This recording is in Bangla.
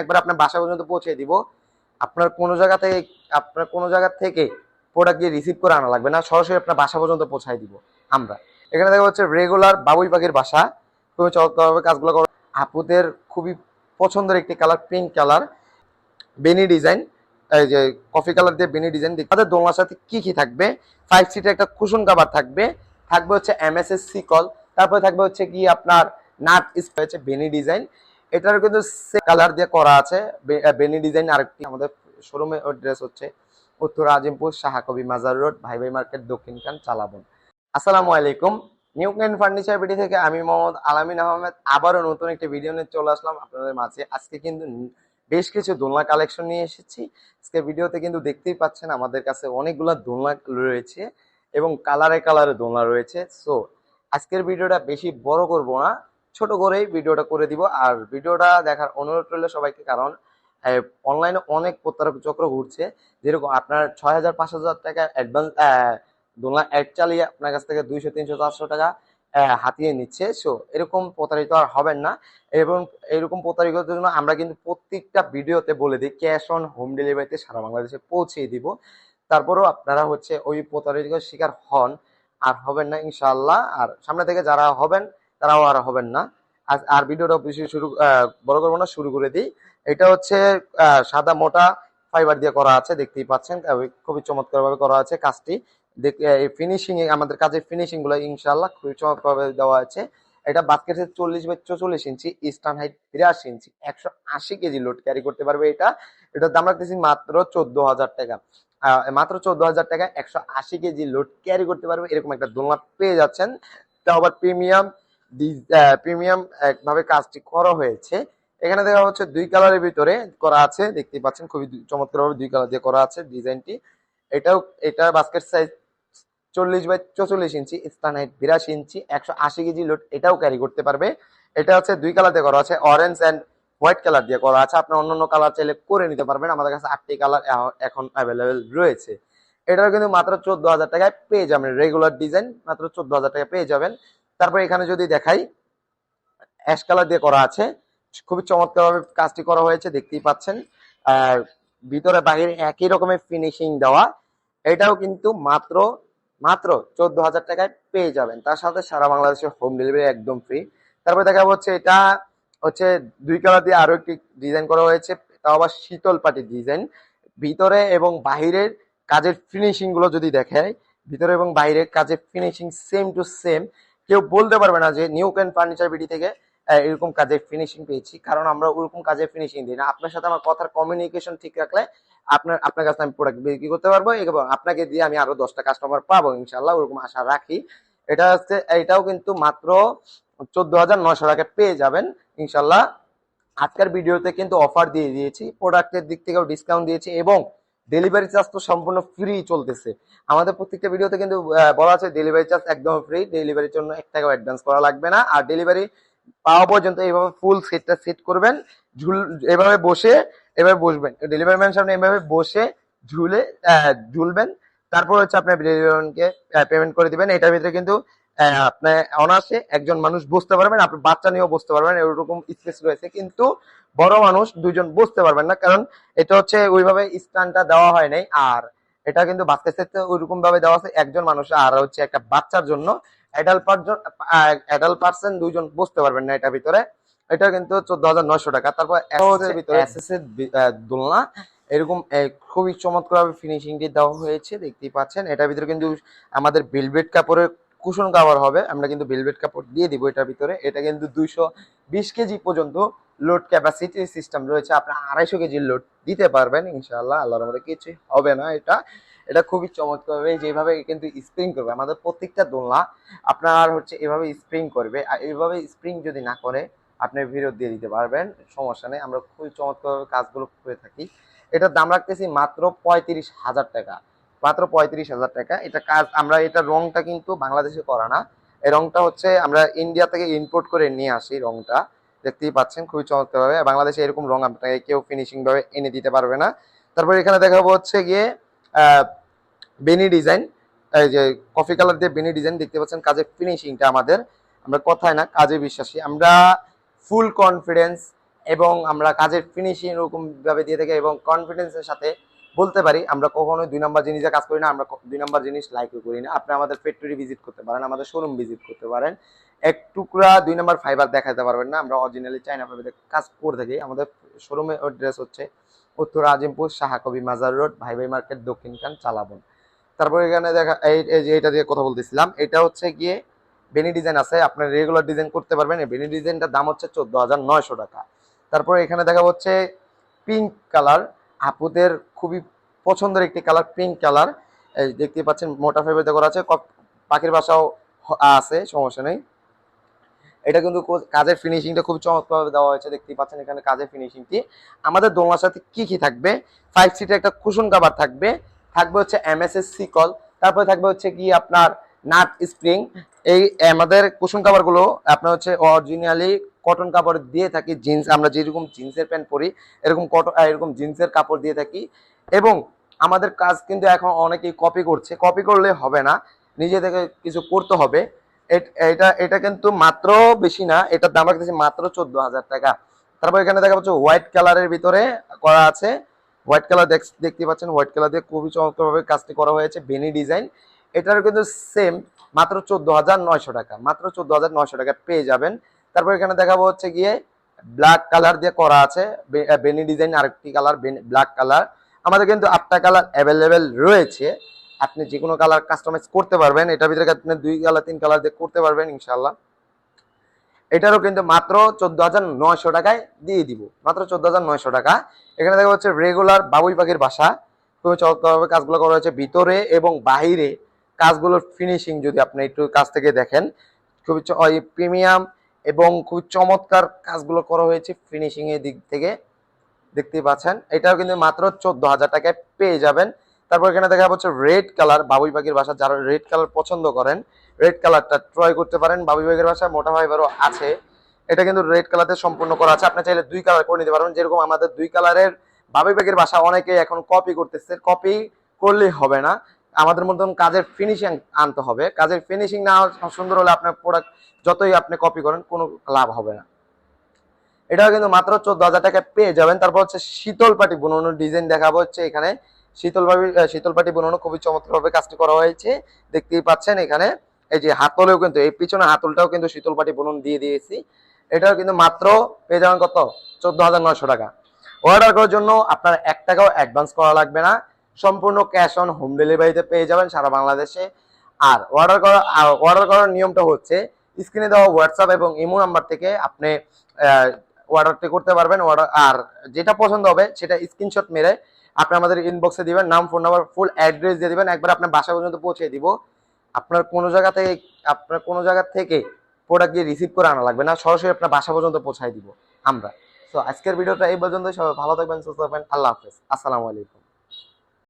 একবার আপনার বাসা পর্যন্ত পৌঁছে দিব। আপনার কোনো জায়গা থেকে, আপনার কোনো জায়গা থেকে প্রোডাক্ট গিয়ে রিসিভ করে আনা লাগবে না, সরাসরি আপনার বাসা পর্যন্ত পৌঁছাই দিব আমরা। এখানে দেখা হচ্ছে রেগুলার বাবুই পাখির বাসা। খুবই চমৎকারভাবে কাজগুলো করা। আপুদের খুবই পছন্দের একটি কালার পিঙ্ক কালার বেনি ডিজাইন এই যে কফি কালার দিয়ে বেনি ডিজাইন আমাদের দোলনার সাথে কি কি থাকবে? ফাইভ সিটের একটা কুশন কাবার থাকবে। থাকবে হচ্ছে এমএসএস সিকল তারপরে থাকবে হচ্ছে কি আপনার নাট হচ্ছে বেনি ডিজাইন এটার কিন্তু কালার দিয়ে করা আছে। বেনি ডিজাইন আরেকটি আমাদের শোরুমে ড্রেস হচ্ছে। উত্তর আজিমপুর শাহাকবি মাজার রোড ভাই ভাই মার্কেট দক্ষিণখান চালাবন। আসসালামু আলাইকুম। নিউ ক্যান ফার্নিচার বিডি থেকে আমি মোহাম্মদ আলামিন আহমেদ। আবারও নতুন একটি ভিডিও নিয়ে চলে আসলাম আপনাদের মাঝে। আজকে কিন্তু বেশ কিছু দোলনা কালেকশন নিয়ে এসেছি। আজকে ভিডিওতে কিন্তু দেখতেই পাচ্ছেন আমাদের কাছে অনেকগুলো দোলনা রয়েছে এবং কালারে কালারে দোলনা রয়েছে। সো আজকের ভিডিওটা বেশি বড় করব না। ছোট করেই ভিডিওটা করে দিব। আর ভিডিওটা দেখার অনুরোধ রইল সবাইকে, কারণ অনলাইনে অনেক প্রতারক চক্র ঘুরছে। যেরকম আপনার ছয় হাজার পাঁচ হাজার টাকা অ্যাডভান্স দোলনা অ্যাড চালিয়ে আপনার কাছ থেকে দুইশো, তিনশো, চারশো টাকা হাতিয়ে নিচ্ছে। সো এরকম প্রতারিত আর হবেন না। এবং এরকম প্রতারিত জন্য আমরা কিন্তু প্রত্যেকটা ভিডিওতে বলে দিই ক্যাশ অন হোম ডেলিভারিতে সারা বাংলাদেশে পৌঁছে দিব। তারপরেও আপনারা হচ্ছে ওই প্রতারিত শিকার হন, আর হবেন না ইনশাআল্লাহ। আর সামনে থেকে যারা হবেন তারাও আর হবেন না। আর ভিডিওটা বেশি শুরু বড় করব না, শুরু করে দিই। এটা হচ্ছে সাদা মোটা ফাইবার দিয়ে করা আছে, দেখতেই পাচ্ছেন খুবই চমৎকার ভাবে করা আছে কাজটি। এই ফিনিশিং আমাদের কাজের ফিনিশিংগুলো ইনশাআল্লাহ খুবই চমৎকার ভাবে দেওয়া আছে। এটা বাস্কেটের চল্লিশ বাই চৌচল্লিশ ইঞ্চি ইস্টার্ন হাইট বিরাশি ইঞ্চি একশো আশি কেজি লোড ক্যারি করতে পারবে এটা। এটার দাম রাখতেছি মাত্র চোদ্দ হাজার টাকা। মাত্র চোদ্দ হাজার টাকা একশো আশি কেজি লোড ক্যারি করতে পারবে, এরকম একটা দোলনা পেয়ে যাচ্ছেন। তাও আবার প্রিমিয়াম প্রিমিয়াম একভাবে কাজটি করা হয়েছে। এখানে দেখা হচ্ছে দুই কালারের ভিতরে করা আছে। দেখতে পাচ্ছেন খুবই চমৎকার দুই কালার দিয়ে করা আছে ডিজাইনটি। এটাও, এটা বাস্কেট সাইজ চল্লিশ বাই চৌচল্লিশ ইঞ্চি স্টানাইট বিরাশি ইঞ্চি, একশো আশি কেজি লোড এটাও ক্যারি করতে পারবে। এটা হচ্ছে দুই কালার দিয়ে করা আছে অরেঞ্জ অ্যান্ড হোয়াইট কালার দিয়ে করা আছে। আপনার অন্যান্য কালার চাইলে করে নিতে পারবেন। আমাদের কাছে আটটি কালার এখন অ্যাভেলেবেল রয়েছে। এটাও কিন্তু মাত্র চোদ্দ হাজার টাকায় পেয়ে যাবেন। রেগুলার ডিজাইন মাত্র চোদ্দ হাজার টাকায় পেয়ে যাবেন। তারপরে এখানে যদি দেখাই অ্যাশ কালার দিয়ে করা আছে, খুবই চমৎকারভাবে কাজটি করা হয়েছে, দেখতেই পাচ্ছেন। আর ভিতরে বাহিরে একই রকমের ফিনিশিং দেওয়া। এটাও কিন্তু মাত্র মাত্র চোদ্দ হাজার টাকায় পেয়ে যাবেন। তার সাথে সারা বাংলাদেশের হোম ডেলিভারি একদম ফ্রি তারপরে দেখা হচ্ছে এটা, হচ্ছে দুই কালার দিয়ে আরও একটি ডিজাইন করা হয়েছে। তাও আবার শীতল পাটির ডিজাইন ভিতরে এবং বাহিরের কাজের ফিনিশিংগুলো যদি দেখায় ভিতরে এবং বাইরের কাজের ফিনিশিং সেম টু সেম কেউ বলতে পারবে না যে নিউ ক্যান ফার্নিচার বিডি থেকে এরকম কাজের ফিনিশিং পেয়েছি, কারণ আমরা ওরকম কাজের ফিনিশিং দিই না। আপনার সাথে আমার কথার কমিউনিকেশন ঠিক রাখলে আপনার আপনার কাছে আমি প্রোডাক্ট বিক্রি করতে পারব এবং আপনাকে দিয়ে আমি আরও দশটা কাস্টমার পাবো ইনশাল্লাহ ওরকম আশা রাখি। এটা হচ্ছে, এটাও কিন্তু মাত্র চোদ্দ হাজার নশো টাকা পেয়ে যাবেন ইনশাল্লাহ আজকের ভিডিওতে কিন্তু অফার দিয়ে দিয়েছি প্রোডাক্টের দিক থেকেও ডিসকাউন্ট দিয়েছি এবং ডেলিভারি চার্জ তো সম্পূর্ণ ফ্রি চলতেছে। আমাদের প্রত্যেকটা ভিডিওতে কিন্তু বলা আছে ডেলিভারি চার্জ একদম ফ্রি ডেলিভারির জন্য এক টাকাও অ্যাডভান্স করা লাগবে না। আর ডেলিভারি পাওয়া পর্যন্ত এইভাবে ফুল সেটটা সেট করবেন, ঝুল, এভাবে বসে, এভাবে বসবেন। ডেলিভারি ম্যান সামনে এভাবে বসে ঝুলে ঝুলবেন। তারপর হচ্ছে আপনার ডেলিভারিকে পেমেন্ট করে দিবেন। এটার ভিতরে কিন্তু আহ, আপনার অনার্সে একজন মানুষ বসতে পারবেন আপনার বাচ্চা নিয়েও বসতে পারবেন এরকম স্পেস রয়েছে। কিন্তু বড় মানুষ দুইজন বসতে পারবেন না কারণ এটা হচ্ছে ওইভাবে স্ট্যান্ডটা দেওয়া হয় নাই। আর এটা কিন্তু বাচ্চা সেটে ওইরকম ভাবে দেওয়া আছে একজন মানুষ আর হচ্ছে একটা বাচ্চার জন্য অ্যাডাল্ট পার্সন অ্যাডাল্ট পার্সন দুইজন বসতে পারবেন না এটার ভিতরে। এটা কিন্তু চোদ্দ হাজার নয়শো টাকা। তারপর ভিতরে দোলনা। এরকম খুবই চমৎকার ভাবে ফিনিশিং দেওয়া হয়েছে দেখতেই পাচ্ছেন। এটার ভিতরে কিন্তু আমাদের বেলভেট কাপড়ের কুশন কাভার হবে। আমরা কিন্তু ভেলভেট কাপড় দিয়ে দিব এটার ভিতরে। এটা কিন্তু দুইশো বিশ কেজি পর্যন্ত লোড ক্যাপাসিটি সিস্টেম রয়েছে। আপনি আড়াইশো কেজির লোড দিতে পারবেন, ইনশাআল্লাহ। আল্লাহর মধ্যে কিছু হবে না এটা। এটা খুবই চমৎকার। ভাবে যেভাবে কিন্তু স্প্রিং করবে, আমাদের প্রত্যেকটা দোলনা আপনার হচ্ছে এভাবে স্প্রিং করবে। আর এইভাবে স্প্রিং যদি না করে, আপনি ফেরত দিয়ে দিতে পারবেন। সমস্যা নেই, আমরা খুবই চমৎকার কাজগুলো করে থাকি। এটার দাম রাখতেছি মাত্র পঁয়ত্রিশ হাজার টাকা। মাত্র পঁয়ত্রিশ হাজার টাকা। এটা কাজ, আমরা এটা রংটা কিন্তু বাংলাদেশে করা না। এই রংটা হচ্ছে আমরা ইন্ডিয়া থেকে ইম্পোর্ট করে নিয়ে আসি রংটা। দেখতেই পাচ্ছেন, খুবই চমৎকারভাবে। বাংলাদেশে এরকম রং আপনাকে কেউ ফিনিশিংভাবে এনে দিতে পারবে না। তারপর এখানে দেখাবো হচ্ছে গিয়ে বেনি ডিজাইন। এই যে কফি কালার দিয়ে বেনি ডিজাইন দেখতে পাচ্ছেন, কাজের ফিনিশিংটা আমাদের। আমরা কথায় না, কাজে বিশ্বাসী। আমরা ফুল কনফিডেন্স এবং আমরা কাজের ফিনিশিং এরকমভাবে দিয়ে থাকি এবং কনফিডেন্সের সাথে বলতে পারি, আমরা কখনোই দুই নম্বর জিনিসে কাজ করি না, আমরা দুই নম্বর জিনিস লাইকও করি না। আপনি আমাদের ফ্যাক্টরি ভিজিট করতে পারেন, আমাদের শোরুম ভিজিট করতে পারেন। এক টুকরা দুই নম্বর ফাইবার দেখাতে পারবেন না, আমরা অরিজিনালি চাইনা ফাইবারে কাজ করে থাকি। আমাদের শোরুমের অ্যাড্রেস হচ্ছে উত্তর আজিমপুর শাহাকবি মাজার রোড ভাই ভাই মার্কেট, দক্ষিণ খান চালাবন। তারপর এখানে দেখা, এই যে এটা দিয়ে কথা বলতেছিলাম, এটা হচ্ছে গিয়ে বেনি ডিজাইন আছে, আপনার রেগুলার ডিজাইন করতে পারবেন। বেনি ডিজাইনটার দাম হচ্ছে চোদ্দ হাজার নয়শো টাকা। তারপর এখানে দেখা হচ্ছে পিঙ্ক কালার আপুদের খুবই পছন্দের একটি কালার পিঙ্ক কালার দেখতে পাচ্ছেন, মোটা ফাইবার করা আছে। পাখির বাসাও আছে, সমস্যা নেই। এটা কিন্তু কাজের ফিনিশিংটা খুব চমৎকারভাবে দেওয়া হয়েছে। দেখতেই পাচ্ছেন এখানে কাজের ফিনিশিংটি আমাদের দোলনার সাথে কি কি থাকবে? ফাইভ সিটের একটা কুশন কাভার থাকবে। থাকবে হচ্ছে এমএসএস সিকল তারপরে থাকবে হচ্ছে কি আপনার নাট স্প্রিং এই আমাদের কুশন কাভারগুলো আপনার হচ্ছে অরিজিনালি কটন কাপড় দিয়ে থাকি জিন্স আমরা যেরকম জিন্সের প্যান্ট পরি, এরকম কটন এরকম জিন্সের কাপড় দিয়ে থাকি। এবং আমাদের কাজ কিন্তু এখন অনেকেই কপি করছে। কপি করলে হবে না, নিজে থেকে কিছু করতে হবে। এট- এটা কিন্তু মাত্র বেশি না, এটার দাম রাখতেছি মাত্র চোদ্দ হাজার টাকা। তারপর এখানে দেখা যাচ্ছে হোয়াইট কালারের ভিতরে করা আছে। হোয়াইট কালার দেখতে পাচ্ছেন হোয়াইট কালার দিয়ে খুবই চমৎকারভাবে কাজটি করা হয়েছে, বেনি ডিজাইন। এটারও কিন্তু সেম মাত্র চোদ্দ হাজার নয়শো টাকা, মাত্র চোদ্দ হাজার নয়শো টাকা পেয়ে যাবেন। তারপর এখানে দেখাবো হচ্ছে গিয়ে ব্ল্যাক কালার দিয়ে করা আছে বেনি ডিজাইন আরেকটি কালার ব্ল্যাক কালার আমাদের কিন্তু আটটা কালার অ্যাভেলেবেল রয়েছে। আপনি যে কোনো কালার কাস্টমাইজ করতে পারবেন। এটার ভিতরে আপনি দুই কালার তিন কালার দিয়ে করতে পারবেন ইনশাল্লাহ এটারও কিন্তু মাত্র চোদ্দ হাজার নয়শো টাকায় দিয়ে দিব। মাত্র চোদ্দ হাজার নয়শো টাকা। এখানে দেখা যাচ্ছে রেগুলার বাবুই পাখির বাসা। খুবই চমৎকারভাবে কাজগুলো করা হয়েছে ভিতরে এবং বাহিরে। কাজগুলোর ফিনিশিং যদি আপনি একটু কাছ থেকে দেখেন, খুবই প্রিমিয়াম এবং খুব চমৎকার কাজগুলো করা হয়েছে ফিনিশিং এর দিক থেকে। দেখতেই পাচ্ছেন, এটাও কিন্তু মাত্র চোদ্দ হাজার টাকায় পেয়ে যাবেন। তারপর এখানে দেখা যাচ্ছে রেড কালার বাবুই পাখির বাসা, যারা রেড কালার পছন্দ করেন রেড কালারটা ট্রয় করতে পারেন। বাবুই পাখির বাসা মোটা ফাইবারও আছে। এটা কিন্তু রেড কালারে সম্পূর্ণ করা আছে। আপনি চাইলে দুই কালার করে নিতে পারবেন। যেরকম আমাদের দুই কালারের বাবুই পাখির বাসা অনেকে এখন কপি করতেছে। কপি করলেই হবে না। আমাদের মতন কাজের ফিনিশিং আনতে হবে। কাজের ফিনিশিং না সুন্দর হলে আপনার প্রোডাক্ট যতই আপনি কপি করেন, কোনো লাভ হবে না। এটাও কিন্তু মাত্র চোদ্দ হাজার টাকায় পেয়ে যাবেন। তারপর হচ্ছে শীতল পাটি বুননো ডিজাইন দেখাবো হচ্ছে এখানে। শীতল পাটি শীতল পাটি বুননো খুবই চমৎকারভাবে কাজটি করা হয়েছে। দেখতেই পাচ্ছেন এখানে, এই যে হাতলেও কিন্তু, এই পিছনে হাতলটাও কিন্তু শীতল পাটি বুনন দিয়ে দিয়েছি। এটাও কিন্তু মাত্র পেয়ে যাবেন কত? চোদ্দ হাজার নয়শো টাকা। অর্ডার করার জন্য আপনার এক টাকাও অ্যাডভান্স করা লাগবে না। সম্পূর্ণ ক্যাশ অন হোম ডেলিভারিতে পেয়ে যাবেন সারা বাংলাদেশে। আর অর্ডার করা অর্ডার করার নিয়মটা হচ্ছে স্ক্রিনে দেওয়া হোয়াটসঅ্যাপ এবং ইমো নাম্বার থেকে আপনি অর্ডারটি করতে পারবেন। অর্ডার আর যেটা পছন্দ হবে, সেটা স্ক্রিনশট মেরে আপনি আমাদের ইনবক্সে দিবেন, নাম ফোন নাম্বার ফুল অ্যাড্রেস দিয়ে দিবেন। একবার আপনার বাসা পর্যন্ত পৌঁছে দিব। আপনার কোনো জায়গা থেকে, আপনার কোনো জায়গা থেকে প্রোডাক্ট গিয়ে রিসিভ করে আনা লাগবে না। সরাসরি আপনার বাসা পর্যন্ত পৌঁছায় দিব আমরা। তো আজকের ভিডিওটা এই পর্যন্ত সবাই ভালো থাকবেন, সুস্থ থাকবেন। আল্লাহ হাফেজ। আসসালামু আলাইকুম।